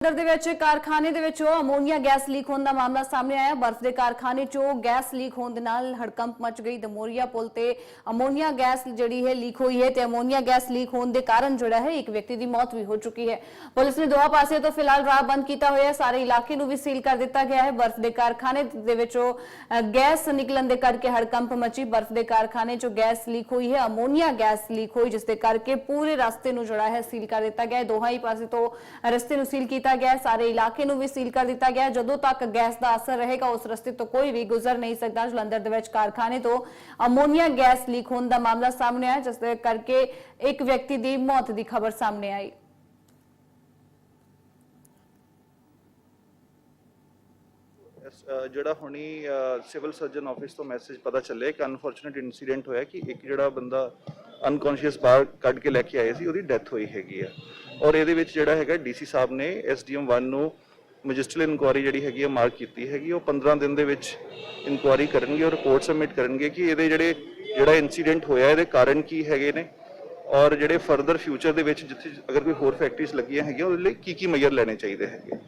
ਜਲੰਧਰ ਦੇ ਵਿੱਚ ਕਾਰਖਾਨੇ ਦੇ ਵਿੱਚੋਂ ਅਮੋਨੀਆ ਗੈਸ ਲੀਕ ਹੋਣ ਦਾ ਮਾਮਲਾ ਸਾਹਮਣੇ ਆਇਆ। ਬਰਫ਼ ਦੇ ਕਾਰਖਾਨੇ 'ਚੋਂ ਗੈਸ ਲੀਕ ਹੋਣ ਦੇ ਨਾਲ ਹੜਕੰਪ ਮਚ ਗਈ। ਦਮੋਰੀਆ ਪੁਲ ਤੇ ਅਮੋਨੀਆ ਗੈਸ ਜਿਹੜੀ ਹੈ ਲੀਕ ਹੋਈ ਹੈ ਤੇ ਅਮੋਨੀਆ ਗੈਸ ਲੀਕ ਹੋਣ ਦੇ ਕਾਰਨ ਜਿਹੜਾ ਹੈ ਇੱਕ ਵਿਅਕਤੀ ਦੀ ਮੌਤ ਵੀ ਹੋ ਚੁੱਕੀ ਹੈ। ਪੁਲਿਸ ਨੇ ਦੋਹਾਂ ਪਾਸੇ ਤੋਂ ਫਿਲਹਾਲ ਰਾਹ ਬੰਦ ਕੀਤਾ ਹੋਇਆ ਹੈ। ਸਾਰੇ ਇਲਾਕੇ ਨੂੰ ਵੀ ਸੀਲ ਕਰ ਦਿੱਤਾ ਗਿਆ ਹੈ। ਬਰਫ਼ ਦੇ ਕਾਰਖਾਨੇ ਦੇ ਵਿੱਚੋਂ ਗੈਸ ਨਿਕਲਣ ਦੇ ਕਰਕੇ ਹੜਕੰਪ ਮਚੀ। ਬਰਫ਼ ਦੇ ਕਾਰਖਾਨੇ 'ਚੋਂ ਗੈਸ ਲੀਕ ਹੋਈ ਹੈ। ਅਮੋਨੀਆ ਗੈਸ ਲੀਕ ਹੋਈ, ਜਿਸ ਦੇ ਕਰਕੇ ਪੂਰੇ ਰਸਤੇ ਨੂੰ ਜਿਹੜਾ ਹੈ ਸੀਲ ਕਰ ਦਿੱਤਾ ਗਿਆ ਹੈ। ਦੋਹਾਂ ਹੀ ਪਾਸੇ ਤੋਂ ਰਸਤੇ ਨੂੰ ਸੀਲ ਕੀਤਾ ਗਿਆ ਹੈ। ਸਾਰੇ ਇਲਾਕੇ ਨੂੰ ਵੀ ਸੀਲ ਕਰ ਦਿੱਤਾ ਗਿਆ ਹੈ। ਜਦੋਂ ਤੱਕ ਗੈਸ ਦਾ ਅਸਰ ਰਹੇਗਾ, ਉਸ ਰਸਤੇ ਤੋਂ ਕੋਈ ਵੀ ਗੁਜ਼ਰ ਨਹੀਂ ਸਕਦਾ। ਜਲੰਧਰ ਦੇ ਵਿੱਚ ਕਾਰਖਾਨੇ ਤੋਂ ਅਮੋਨੀਆ ਗੈਸ ਲੀਕ ਹੋਣ ਦਾ ਮਾਮਲਾ ਸਾਹਮਣੇ ਆਇਆ, ਜਿਸ ਦੇ ਕਰਕੇ ਇੱਕ ਵਿਅਕਤੀ ਦੀ ਮੌਤ ਦੀ ਖਬਰ ਸਾਹਮਣੇ ਆਈ। ਜਿਹੜਾ ਹੁਣੀ ਸਿਵਲ ਸਰਜਨ ਆਫਿਸ ਤੋਂ ਮੈਸੇਜ ਪਤਾ ਚੱਲਿਆ ਕਿ ਅਨਫੋਰਚੂਨੇਟ ਇਨਸੀਡੈਂਟ ਹੋਇਆ ਕਿ ਇੱਕ ਜਿਹੜਾ ਬੰਦਾ ਅਨਕੌਂਸ਼ੀਅਸ ਬਾਹਰ ਕੱਢ ਕੇ ਲੈ ਕੇ ਆਏ ਸੀ, ਉਹਦੀ ਡੈਥ ਹੋਈ ਹੈਗੀ ਆ। ਔਰ ਇਹਦੇ ਵਿੱਚ ਜਿਹੜਾ ਹੈਗਾ ਡੀਸੀ ਸਾਹਿਬ ਨੇ ਐਸਡੀਐਮ 1 ਨੂੰ ਮੈਜਿਸਟਰਲ ਇਨਕੁਆਰੀ ਜਿਹੜੀ ਹੈਗੀ ਆ ਮਾਰਕ ਕੀਤੀ ਹੈਗੀ ਉਹ 15 ਦਿਨ ਦੇ ਵਿੱਚ ਇਨਕੁਆਰੀ ਕਰਨਗੇ ਔਰ ਰਿਪੋਰਟ ਸਬਮਿਟ ਕਰਨਗੇ ਕਿ ਇਹਦੇ ਜਿਹੜੇ ਜਿਹੜਾ ਇਨਸੀਡੈਂਟ ਹੋਇਆ ਇਹਦੇ ਕਾਰਨ ਕੀ ਹੈਗੇ ਨੇ ਔਰ ਜਿਹੜੇ ਫਰਦਰ ਫਿਊਚਰ ਦੇ ਵਿੱਚ ਜਿੱਥੇ ਅਗਰ ਕੋਈ ਹੋਰ ਫੈਕਟਰੀਜ਼ ਲੱਗੀਆਂ ਹੈਗੀਆਂ ਉਹਦੇ ਲਈ ਕੀ ਕੀ ਮੇਜਰ ਲੈਣੇ ਚਾਹੀਦੇ ਹੈਗੇ।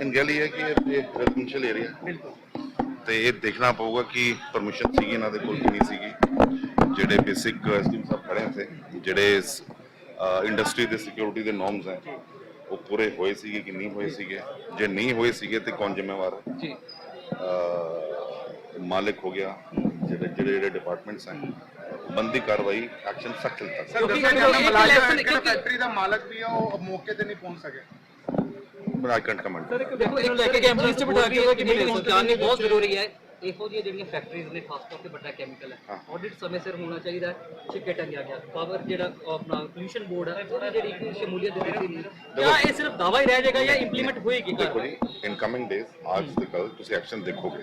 ਇਨ ਗੱਲ ਇਹ ਹੈ। ਕਿ ਇਹ- ਰੈਜ਼ੀਡੈਂਸ਼ੀਅਲ ਏਰੀਆ ਤੇ ਇਹ ਦੇਖਣਾ ਪਊਗਾ ਕਿ ਪਰਮਿਸ਼ਨ ਸੀਗੀ ਇਹਨਾਂ ਦੇ ਕੋਲ ਕਿ ਨਹੀਂ ਸੀਗੀ। ਜਿਹੜੇ ਬੇਸਿਕ ਐਸਟੀਮ ਸਭ ਖੜੇ ਥੇ ਜਿਹੜੇ ਇੰਡਸਟਰੀ ਦੇ ਸਿਕਿਉਰਿਟੀ ਦੇ ਨੋਰਮਸ ਹੈ। ਉਹ ਪੂਰੇ ਹੋਏ ਸੀਗੇ ਕਿ ਨਹੀਂ ਹੋਏ ਸੀਗੇ। ਜੇ ਨਹੀਂ ਹੋਏ ਸੀਗੇ ਤੇ ਕੌਣ ਜ਼ਿੰਮੇਵਾਰ ਹੈ? ਜੀ। ਮਾਲਕ ਹੋ ਗਿਆ। ਜਿਹੜੇ ਜਿਹੜੇ ਡਿਪਾਰਟਮੈਂਟਸ ਹੈ ਬੰਦੀ ਕਾਰਵਾਈ ਐਕਸ਼ਨ ਸਖਤ ਚੱਲਦਾ ਕਿਉਂਕਿ ਜਿਹੜਾ ਮੁਲਾਜ਼ਮ ਜਿਹੜਾ ਫੈਕਟਰੀ ਦਾ ਮਾਲਕ ਵੀ ਆ ਉਹ ਮੌਕੇ ਤੇ ਨਹੀਂ ਪਹੁੰਚ ਸਕਿਆ। ਆਈ ਕੈਂਟ ਕਮੈਂਟ ਦੇਖੋ ਇਹਨੂੰ ਲੈ ਕੇ ਐਂਬੂਲੈਂਸ ਚ ਬਿਠਾ ਕੇ ਕਿ ਮੇਰੀ ਪਹੁੰਚਾਣੀ ਬਹੁਤ ਜ਼ਰੂਰੀ ਹੈ। ਇਹੋ ਜਿਹੀਆਂ ਜਿਹੜੀਆਂ ਫੈਕਟਰੀਜ਼ ਨੇ ਖਾਸ ਤੌਰ ਤੇ ਵੱਡਾ ਕੈਮੀਕਲ ਹੈ। ਆਡਿਟ ਸਮੇਂ ਸਿਰ ਹੋਣਾ ਚਾਹੀਦਾ ਹੈ ਛਿੱਕੇ ਟੰਗਿਆ ਗਿਆ। ਪਾਵਰ ਜਿਹੜਾ ਆਪਣਾ ਪੋਲੂਸ਼ਨ ਬੋਰਡ ਹੈ ਉਹਦੀ ਜਿਹੜੀ ਸ਼ਮੂਲੀਅਤ ਦੇ ਦਿੱਤੀ ਨਹੀਂ ਜਾਂ। ਇਹ ਸਿਰਫ ਦਾਵਾ ਹੀ ਰਹਿ ਜਾਏਗਾ ਜਾਂ ਇੰਪਲੀਮੈਂਟ ਹੋਏਗੀ? ਦੇਖੋ ਜੀ ਇਨ ਕਮਿੰਗ ਡੇਜ਼ ਅੱਜ ਤੇ ਕੱਲ ਤੁਸੀਂ ਐਕਸ਼ਨ ਦੇਖੋਗੇ।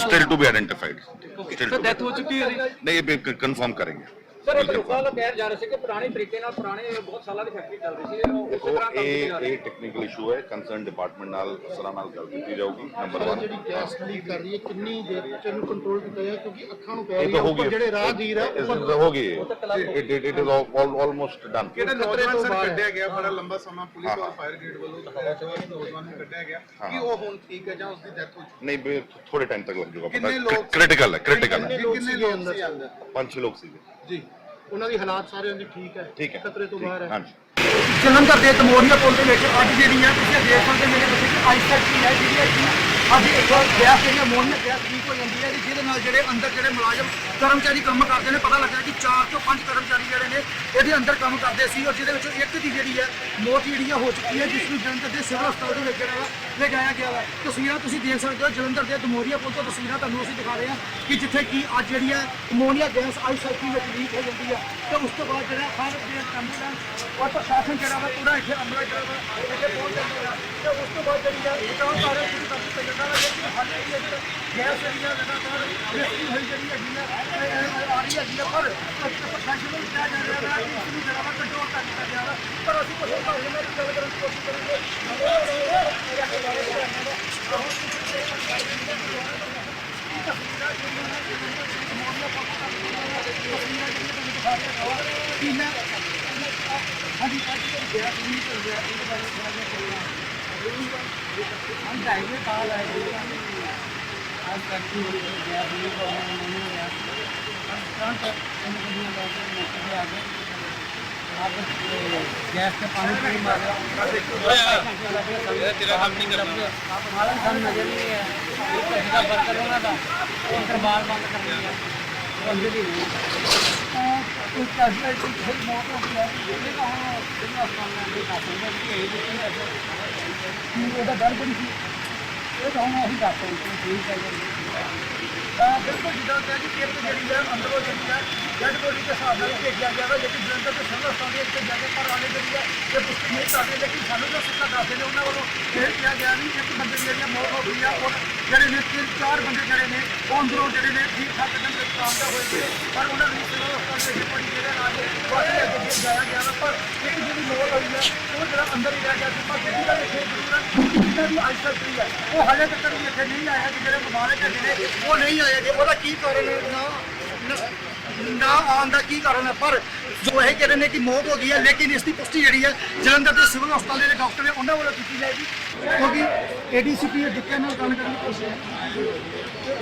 Still to be identified still to death ਹੋ ਚੁੱਕੀ ਹੈ ਨਹੀਂ ਇਹ ਕਨਫਰਮ ਕਰਾਂਗੇ। ਸਰ ਇਹ ਲੋਕਾਂ ਨੂੰ ਕਹਿ ਜਾ ਰਹੇ ਸੀ ਕਿ ਪੁਰਾਣੇ ਤਰੀਕੇ ਨਾਲ ਪੁਰਾਣੇ ਬਹੁਤ ਸਾਲਾਂ ਦੀ ਫੈਕਟਰੀ ਚੱਲ ਰਹੀ ਸੀ। ਉਹ ਦੇਖੋ ਇਹ ਇਹ ਟੈਕਨੀਕਲ ਇਸ਼ੂ ਹੈ। ਕੰਸਰਨ ਡਿਪਾਰਟਮੈਂਟ ਨਾਲ ਅਫਸਰਾਂ ਨਾਲ ਗੱਲ ਕੀਤੀ ਜਾਊਗੀ ਨੰਬਰ 1 ਜਿਹੜੀ ਗੈਸ ਲੀਕ ਕਰ ਰਹੀ ਹੈ ਕਿੰਨੀ ਦੇਰ ਚ ਇਹਨੂੰ ਕੰਟਰੋਲ ਕੀਤਾ ਜਾਏ? ਕਿਉਂਕਿ ਅੱਖਾਂ ਨੂੰ ਪੈ ਇਹ ਰਹੀ ਤਾਂ ਹੈ ਹੋ ਉੱਪਰ ਗਈ ਜਿਹੜੇ ਰਾਹਗੀਰ ਆ ਇਸ ਹੋ ਗਈ it it it is almost done ਕਿਹੜਾ ਨੌਜਵਾਨ ਸਰ ਕੱਢਿਆ ਗਿਆ? ਬੜਾ ਲੰਬਾ ਸਮਾਂ ਪੁਲਿਸ ਔਰ ਫਾਇਰ ਬ੍ਰਿਗੇਡ ਵੱਲੋਂ ਦਿਖਾਇਆ ਗਿਆ ਕਿ ਨੌਜਵਾਨ ਨੂੰ ਕੱਢਿਆ ਗਿਆ। ਕਿ ਉਹ ਹੁਣ ਠੀਕ ਹੈ ਜਾਂ ਉਸ ਦੀ ਡੈਥ ਹੋ ਚੁੱਕੀ ਨਹੀਂ ਵੀ ਥੋੜੇ ਟਾਈਮ ਤੱਕ ਲੱਗ ਜਾਊਗਾ ਕਿੰਨੇ ਲੋਕ- ਕ੍ਰਿਟੀਕਲ ਹੈ ਕ੍ਰਿਟੀਕਲ ਹੈ। ਕਿੰਨੇ ਲੋਕ ਸੀ ਅੰਦਰ? ਪੰਜ ਛੇ ਲੋਕ ਸੀਗੇ। ਜੀ। ਉਹਨਾਂ ਦੀ ਹਾਲਾਤ ਸਾਰਿਆਂ ਦੀ ਠੀਕ ਹੈ। ਠੀਕ ਹੈ। ਖਤਰੇ ਤੋਂ ਬਾਹਰ ਹੈ। ਹਾਂਜੀ। ਜਲੰਧਰ ਦੇ ਤਮੋਰੀਆ ਪੁਲ ਦੇ ਵਿੱਚ ਅੱਜ ਜਿਹੜੀ ਹੈ ਤੁਸੀਂ ਦੇਖ ਸਕਦੇ ਮੇਰੇ ਬੱਚੇ ਦੀ ਆਈ ਫੈਕਟਰੀ ਹੈ ਜਿਹੜੀ ਹੈ ਕਿ ਅੱਜ ਇੱਕ ਗੈਸ ਜਿਹੜੀ ਅਮੋਨੀਆ ਗੈਸ ਲੀਕ ਹੋ ਜਾਂਦੀ ਹੈ ਜੀ, ਜਿਹਦੇ ਨਾਲ ਜਿਹੜੇ ਅੰਦਰ ਜਿਹੜੇ ਮੁਲਾਜ਼ਮ ਕਰਮਚਾਰੀ ਕੰਮ ਕਰਦੇ ਨੇ ਪਤਾ ਲੱਗਾ ਕਿ 4 ਤੋਂ 5 ਕਰਮਚਾਰੀ ਜਿਹੜੇ ਨੇ ਇਹਦੇ ਅੰਦਰ ਕੰਮ ਕਰਦੇ ਸੀ ਔਰ ਜਿਹਦੇ ਵਿੱਚੋਂ ਇੱਕ ਦੀ ਜਿਹੜੀ ਹੈ ਮੌਤ ਜਿਹੜੀ ਹੈ ਹੋ ਚੁੱਕੀ ਹੈ ਜਿਸ ਨੂੰ ਜਲੰਧਰ ਦੇ ਸਿਵਲ ਹਸਪਤਾਲ ਦੇ ਵਿੱਚ ਜਿਹੜਾ ਵਾ ਲਿਜਾਇਆ ਗਿਆ ਵਾ। ਤਸਵੀਰਾਂ ਤੁਸੀਂ ਦੇਖ ਸਕਦੇ ਹੋ ਜਲੰਧਰ ਦੇ ਦਮੋਰੀਆ ਪੁਲ ਤੋਂ ਤਸਵੀਰਾਂ ਤੁਹਾਨੂੰ ਅਸੀਂ ਦਿਖਾ ਰਹੇ ਹਾਂ ਕਿ ਜਿੱਥੇ ਕਿ ਅੱਜ ਜਿਹੜੀ ਹੈ ਅਮੋਨੀਆ ਗੈਸ ਆਈ ਫੈਕਟਰੀ ਵਿੱਚ ਲੀਕ ਹੋ ਜਾਂਦੀ ਹੈ। ਤੇ ਉਸ ਤੋਂ ਬਾਅਦ ਜਿਹੜਾ ਹਰ ਬ੍ਰਿਗੇਡ ਐਂਬੂਲੈਂਸ ਔਰ ਪ੍ਰਸ਼ਾਸਨ ਜਿਹੜਾ ਵਾ ਪੂਰਾ ਇੱਥੇ ਅਮਲਾ ਜਿਹੜਾ ਵਾ ਇੱਥੇ ਪਹੁੰਚ ਜਾਂਦਾ ਹੈ ਤੇ ਉਸ ਤੋਂ ਬਾਅਦ ਜਿਹੜੀ ਆ ਬਚਾਅ ਕਾਰਜ ਸ਼ੁਰੂ ਕਰ ਦਿੱਤਾ ਜਾਂਦਾ ਹੈ ਲੇਕਿਨ ਹਾਲੇ ਵੀ ਜਿਹੜੀ ਗੈਸ ਜਿਹੜੀ ਹੈ ਲਗਾਤਾਰ ਰਿਸਕੀ ਹੋਈ ਜਿਹੜੀ ਹੈਗੀ ਹੈ ਇਹ- ਆ ਰਹੀ ਹੈਗੀ ਹੈ ਪਰ ਪ੍ਰਸ਼ਾਸਨ ਕਿਹਾ ਜਾ ਰਿਹਾ ਹੈ ਕਿ ਇਸ ਨੂੰ ਜਿਹੜਾ ਵਾ ਕੰਟਰੋਲ ਕਰ ਦਿੱਤਾ ਗਿਆ ਵਾ ਪਰ ਅਸੀਂ ਕੁਝ ਹੋਰ ਨਾਲ ਗੱਲ ਕਰਨ ਦੀ ਕੋਸ਼ਿਸ਼ ਕਰਾਂਗੇ। ਹਾਂਜੀ ਅੱਜ ਗੈਸ ਲੀਕ ਹੋ ਗਿਆ ਇਹਦੇ ਬਾਰੇ ਥੋੜਾ ਜਿਹਾ ਬੋਲਣਾ हम ढाई साल है आज तक की गया भी को नहीं गया हम तुरंत इन कंपनियों का मैसेज आ गए आप गैस के पानी पे ही मारे तेरा काम नहीं करना आप हमारा काम नजर नहीं है इसका वर्कर होना था उनका बार बंद कर दिया वो अंदर ही नहीं कुछ कैजुअलिटी बहुत मौत हो गया ਉਹਦਾ ਡਰ ਬੜੀ ਸੀ ਇਹ ਤਾਂ ਹੁਣ ਅਸੀਂ ਦੱਸ ਸਕਦੇ ਹਾਂ ਠੀਕ ਹੈ ਤਾਂ ਬਿਲਕੁਲ ਜਿੱਦਾਂ ਕਿ ਕਿਰਤ ਜਿਹੜੀ ਹੈ ਅੰਦਰੋਂ ਜਿਹੜੀ ਹੈ ਡੈਡ ਬੋਡੀ ਦੇ ਹਿਸਾਬ ਨਾਲ ਭੇਜਿਆ ਗਿਆ ਵਾ ਲੇਕਿਨ ਜਲੰਧਰ ਤੇ ਸਿਵਲ ਹਸਪਤਾਲ ਦੇ ਇੱਥੇ ਜਾ ਕੇ ਘਰ ਵਾਲੇ ਜਿਹੜੀ ਹੈ ਇਹ ਪੁਸ਼ਟੀ ਨਹੀਂ ਕਰਦੇ ਲੇਕਿਨ ਸਾਨੂੰ ਜੋ ਸਿੱਖਾ ਦੱਸਦੇ ਨੇ ਉਹਨਾਂ ਵੱਲੋਂ ਇਹ ਕਿਹਾ ਗਿਆ ਵੀ ਇੱਕ ਬੰਦੇ ਦੀ ਜਿਹੜੀ ਮੌਤ ਹੋ ਗਈ ਆ ਔਰ ਜਿਹੜੇ ਨੇ ਤਿੰਨ ਚਾਰ ਬੰਦੇ ਜਿਹੜੇ ਨੇ ਉਹ ਅੰਦਰੋਂ ਜਿਹੜੇ ਨੇ ਠੀਕ ਠਾਕ ਢੰਗ ਨਾਲ ਕਾਮਯਾਬ ਹੋਏ ਪਰ ਉਹਨਾਂ ਦੇ ਸਿਵਲ ਹਸਪਤਾਲ ਦੇ ਬੜੀ ਜਿਹੜੇ ਨਾਲ ਅੰਦਰ ਹੀ ਰਹਿ ਗਿਆ ਸੀ ਪਰ ਜਿਹੜੀ ਗੱਲ ਇੱਥੇ ਜ਼ਰੂਰ ਹੈ ਜਿਹਨਾਂ ਦੀ ਆਈ ਫੈਕਟਰੀ ਹੈ ਉਹ ਹਾਲੇ ਤੱਕ ਵੀ ਇੱਥੇ ਨਹੀਂ ਆਇਆ ਕਿ ਜਿਹੜੇ ਮੁਬਾਰਕ ਹੈਗੇ ਨੇ ਉਹ ਨਹੀਂ ਆਏ ਗੇ ਉਹਦਾ ਕੀ ਕਾਰਨ ਹੈ ਨਾ ਨਾ ਆਉਣ ਦਾ ਕੀ ਕਾਰਨ ਹੈ ਪਰ ਜੋ ਇਹ ਕਹਿੰਦੇ ਨੇ ਕਿ ਮੌਤ ਹੋ ਗਈ ਹੈ ਲੇਕਿਨ ਇਸ ਦੀ ਪੁਸ਼ਟੀ ਜਿਹੜੀ ਹੈ ਜਲੰਧਰ ਦੇ ਸਿਵਲ ਹਸਪਤਾਲ ਦੇ ਜਿਹੜੇ ਡਾਕਟਰ ਨੇ ਉਹਨਾਂ ਵੱਲੋਂ ਕੀਤੀ ਜਾਏਗੀ ਕਿਉਂਕਿ ਏਡੀਸੀਪੀ ਡਿੱਕੇ ਨਾਲ ਗੱਲ ਕਰਨ ਦੀ ਕੋਸ਼ਿਸ਼ ਹੈ।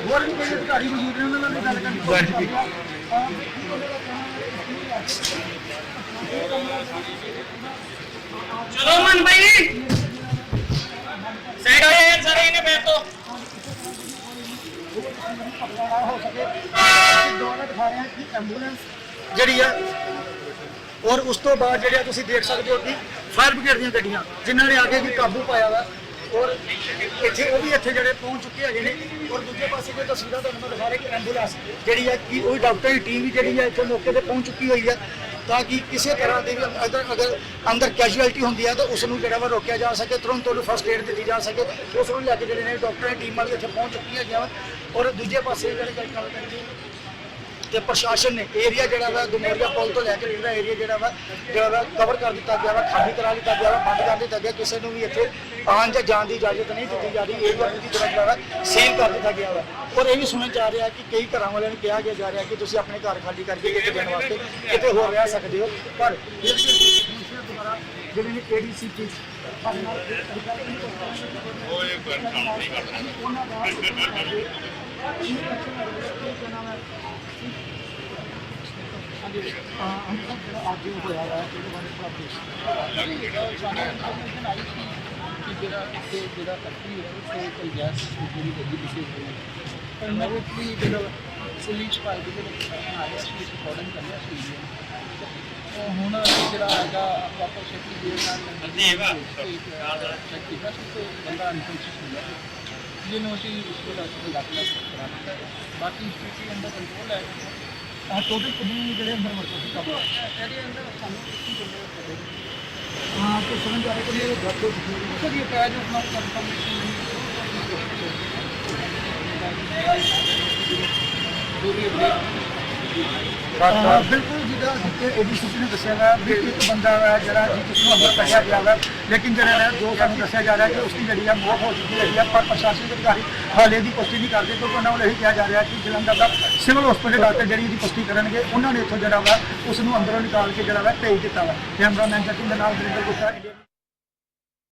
ਹੋਰ ਵੀ ਕੋਈ ਅਧਿਕਾਰੀ ਮੌਜੂਦ ਨੇ ਉਹਨਾਂ ਨਾਲ ਵੀ ਗੱਲ ਕਰਨ ਦੀ ਕੋਸ਼ਿਸ਼ ਕੀਤੀ ਚਲੋ ਮਨ ਭਾਈ ਸਾਈਡ ਹੋ ਜਾਏ ਸਾਰੇ ਇਹਨੇ ਬੈਠ ਤੋਂ। ਹੋ ਸਕੇ ਦੌਰਾ ਦਿਖਾ ਜਿਹੜੀ ਹੈ ਔਰ ਉਸ ਤੋਂ ਬਾਅਦ ਜਿਹੜੇ ਤੁਸੀਂ ਦੇਖ ਸਕਦੇ ਹੋ ਕਿ ਫਾਇਰ ਬ੍ਰਿਗੇਡ ਦੀਆਂ ਗੱਡੀਆਂ, ਜਿਨ੍ਹਾਂ ਨੇ ਆ ਕੇ ਵੀ ਕਾਬੂ ਪਾਇਆ ਵਾ, ਔਰ ਇੱਥੇ ਉਹ ਵੀ ਇੱਥੇ ਜਿਹੜੇ ਪਹੁੰਚ ਚੁੱਕੇ ਹੈਗੇ ਨੇ, ਔਰ ਦੂਜੇ ਪਾਸੇ ਕੋਈ ਤਸਵੀਰਾਂ ਤੁਹਾਨੂੰ ਮੈਂ ਦਿਖਾ ਰਿਹਾ ਕਿ ਐਂਬੂਲੈਂਸ ਜਿਹੜੀ ਹੈ ਕਿ ਉਹ ਡਾਕਟਰ ਦੀ ਟੀਮ ਵੀ ਜਿਹੜੀ ਹੈ ਇੱਥੇ ਮੌਕੇ ਤੇ ਪਹੁੰਚ ਚੁੱਕੀ ਹੋਈ ਹੈ ਤਾਂ ਕਿ ਕਿਸੇ ਤਰ੍ਹਾਂ ਦੀ ਵੀ ਅਗਰ ਅਗਰ ਅੰਦਰ ਕੈਜੂਅਲਟੀ ਹੁੰਦੀ ਹੈ ਤਾਂ ਉਸ ਨੂੰ ਜਿਹੜਾ ਵਾ ਰੋਕਿਆ ਜਾ ਸਕੇ, ਤੁਰੰਤ ਉਹਨੂੰ ਫਸਟ ਏਡ ਦਿੱਤੀ ਜਾ ਸਕੇ। ਉਸ ਨੂੰ ਲੈ ਕੇ ਜਿਹੜੇ ਨੇ ਡਾਕਟਰਾਂ ਦੀ ਟੀਮਾਂ ਵੀ ਇੱਥੇ ਪਹੁੰਚ ਚੁੱਕੀਆਂ ਹੈਗੀਆਂ ਵਾ। ਔਰ ਦੂਜੇ ਪਾਸੇ ਜਿਹੜੇ ਗੱਲ ਗੱਲ ਕਰੀਏ ਤੇ ਪ੍ਰਸ਼ਾਸਨ ਨੇ ਏਰੀਆ ਜਿਹੜਾ ਵਾ ਦੁਮੋਰੀਆ ਪੁਲ ਤੋਂ ਲੈ ਕੇ ਜਿਹੜਾ ਏਰੀਆ ਜਿਹੜਾ ਵਾ ਜਿਹੜਾ ਵਾ ਕਵਰ ਕਰ ਦਿੱਤਾ ਗਿਆ ਵਾ ਖਾਲੀ ਕਰਾ ਦਿੱਤਾ ਗਿਆ ਵਾ ਬੰਦ ਕਰ ਦਿੱਤਾ ਗਿਆ ਕਿਸੇ ਨੂੰ ਵੀ ਇੱਥੇ ਆਉਣ ਜਾਂ ਜਾਣ ਦੀ ਇਜਾਜ਼ਤ ਨਹੀਂ ਦਿੱਤੀ ਜਾ ਰਹੀ ਏਰੀਆ ਪੂਰੀ ਤਰ੍ਹਾਂ ਜਿਹੜਾ ਵਾ ਸੀਲ ਕਰ ਦਿੱਤਾ ਗਿਆ ਵਾ। ਔਰ ਇਹ ਵੀ ਸੁਣਿਆ ਜਾ ਰਿਹਾ ਕਿ ਕਈ ਘਰਾਂ ਵਾਲਿਆਂ ਨੂੰ ਕਿਹਾ ਗਿਆ ਜਾ ਰਿਹਾ ਕਿ ਤੁਸੀਂ ਆਪਣੇ ਘਰ ਖਾਲੀ ਕਰਕੇ ਇੱਕ ਦਿਨ ਵਾਸਤੇ ਕਿਤੇ ਹੋਰ ਰਹਿ ਸਕਦੇ ਹੋ ਪਰ ਜਿਹੜੇ ਨੇ ਏਡੀਸੀਪੀ ਉਹ ਇਹ ਕੰਮ ਨਹੀਂ ਕਰਦੇ ਅੱਜ ਹੋਇਆ ਹੈ ਇਹਦੇ ਬਾਰੇ ਥੋੜਾ ਕਿ ਜਿਹੜਾ ਇੱਥੇ ਜਿਹੜਾ ਫੈਕਟਰੀ ਹੈ ਉੱਥੇ ਕੋਈ ਗੈਸ ਜਿਹੜੀ ਗੱਡੀ ਲਿਖੀ ਹੋਈ ਹੈ ਪਰ ਇਮੀਡੀਏਟਲੀ ਜਿਹੜਾ ਪੁਲਿਸ ਪਾਈ ਦੇ ਵਿੱਚ ਆ ਰਿਹਾ ਸੀ ਰਿਕਾਰਡਿੰਗ ਕਰ ਰਿਹਾ ਸੀ ਉਹ ਹੁਣ ਜਿਹੜਾ ਹੈਗਾ ਪ੍ਰੋਪਰ ਸੇਫਟੀ ਦੇ ਨਾਲ ਦੇਗਾ ਚੈੱਕ ਕੀਤਾ ਸੀ ਤੇ ਬੰਦਾ ਅਨਕੌਂਸ਼ੀਅਸ ਹੋ ਗਿਆ ਜਿਹਨੂੰ ਅਸੀਂ ਇਸ ਕੋਲ ਹਸਪਤਾਲ ਦਾਖਲਾ ਕਰਾ ਦਿੱਤਾ ਹੈ। ਬਾਕੀ ਸਥਿਤੀ ਅੰਦਰ ਕੰਟਰੋਲ ਹੈ ਆ ਟੋਟਲ ਕਿੰਨੇ ਜਿਹੜੇ ਅੰਦਰ ਵਰਤੋਂ ਸੀ ਕੰਮ ਇਹਦੇ ਅੰਦਰ ਸਾਨੂੰ ਕੀ ਬੰਦੇ ਹਾਂ ਤੇ ਸਮਝ ਆ ਰਿਹਾ ਕਿ ਇਹ ਨੇ ਦੱਸਿਆ ਗਿਆ ਵੀ ਇੱਕ ਬੰਦਾ ਹੈ ਜਿਹੜਾ ਜਿਸ ਨੂੰ ਅੰਦਰ ਕੱਢਿਆ ਗਿਆ ਹੈ ਲੇਕਿਨ ਜਿਹੜਾ ਹੈ ਜੋ ਸਾਨੂੰ ਦੱਸਿਆ ਜਾ ਰਿਹਾ ਕਿ ਉਸ ਦੀ ਜਿਹੜੀ ਹੈ ਮੌਤ ਹੋ ਚੁੱਕੀ ਹੈਗੀ ਹੈ ਪਰ ਪ੍ਰਸ਼ਾਸਨਿਕ ਅਧਿਕਾਰੀ ਹਾਲੇ ਦੀ ਪੁਸ਼ਟੀ ਨਹੀਂ ਕਰਦੇ ਕਿਉਂਕਿ ਉਹਨਾਂ ਵੱਲੋਂ ਇਹ ਕਿਹਾ ਜਾ ਰਿਹਾ ਕਿ ਜਲੰਧਰ ਦਾ ਸਿਵਲ ਹਸਪਤਾਲ ਡਾਕਟਰ ਜਿਹੜੀ ਇਹਦੀ ਪੁਸ਼ਟੀ ਕਰਨਗੇ, ਉਹਨਾਂ ਨੇ ਇੱਥੋਂ ਜਿਹੜਾ ਵਾ ਉਸ ਨੂੰ ਅੰਦਰੋਂ ਨਿਕਾਲ ਕੇ ਜਿਹੜਾ ਵਾ ਭੇਜ ਦਿੱਤਾ ਵਾ। ਕੈਮਰਾਮੈਨ ਦੇ ਨਾਲ ਵਰਿੰਦਰ ਗੁਪਤਾ